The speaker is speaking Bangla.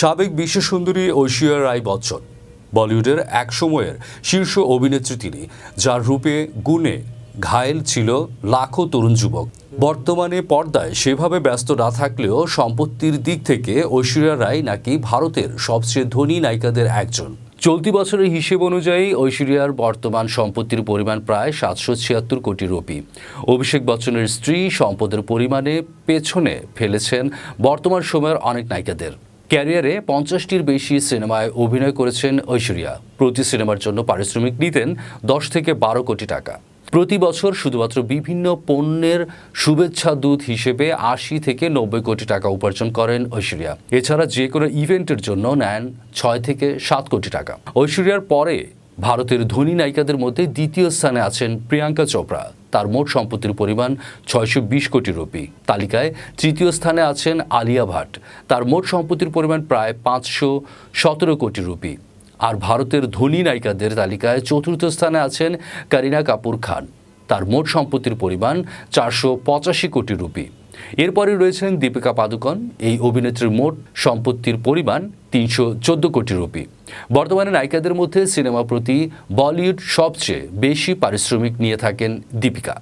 সাবেক বিশ্বসুন্দরী ঐশ্বরিয়া রায় বচ্চন। বলিউডের এক সময়ের শীর্ষ অভিনেত্রী তিনি, যার রূপে গুণে ঘায়েল ছিল লাখো তরুণ যুবক। বর্তমানে পর্দায় সেভাবে ব্যস্ত না থাকলেও সম্পত্তির দিক থেকে ঐশ্বরিয়া রায় নাকি ভারতের সবচেয়ে ধনী নায়িকাদের একজন। চলতি বছরের হিসেব অনুযায়ী ঐশ্বরিয়ার বর্তমান সম্পত্তির পরিমাণ প্রায় সাতশো ছিয়াত্তর কোটি রুপি। অভিষেক বচ্চনের স্ত্রী সম্পদের পরিমাণে পেছনে ফেলেছেন বর্তমান সময়ের অনেক নায়িকাদের। ক্যারিয়ারে পঞ্চাশটির বেশি সিনেমায় অভিনয় করেছেন ঐশ্বরিয়া। প্রতি সিনেমার জন্য পারিশ্রমিক নিতেন দশ থেকে বারো কোটি টাকা। প্রতি বছর শুধুমাত্র বিভিন্ন পণ্যের শুভেচ্ছা দূত হিসেবে আশি থেকে নব্বই কোটি টাকা উপার্জন করেন ঐশ্বরিয়া। এছাড়া যে কোনো ইভেন্টের জন্য নেন ছয় থেকে সাত কোটি টাকা। ঐশ্বরিয়ার পরে ভারতের ধনী নায়িকাদের মধ্যে দ্বিতীয় স্থানে আছেন প্রিয়াঙ্কা চোপড়া। তার মোট সম্পত্তির পরিমাণ ছয়শো বিশ কোটি রুপি। তালিকায় তৃতীয় স্থানে আছেন আলিয়া ভাট। তার মোট সম্পত্তির পরিমাণ প্রায় পাঁচশো সতেরো কোটি রুপি। আর ভারতের ধনী নায়িকাদের তালিকায় চতুর্থ স্থানে আছেন করিনা কাপুর খান। তার মোট সম্পত্তির পরিমাণ চারশো পঁচাশি কোটি রুপি। এরপরে রয়েছেন দীপিকা পাদুকন এই অভিনেত্রীর মোট সম্পত্তির পরিমাণ তিনশো চোদ্দ কোটি রুপি। বর্তমানে নায়িকাদের মধ্যে সিনেমা প্রতি বলিউড সবচেয়ে বেশি পারিশ্রমিক নিয়ে থাকেন দীপিকা।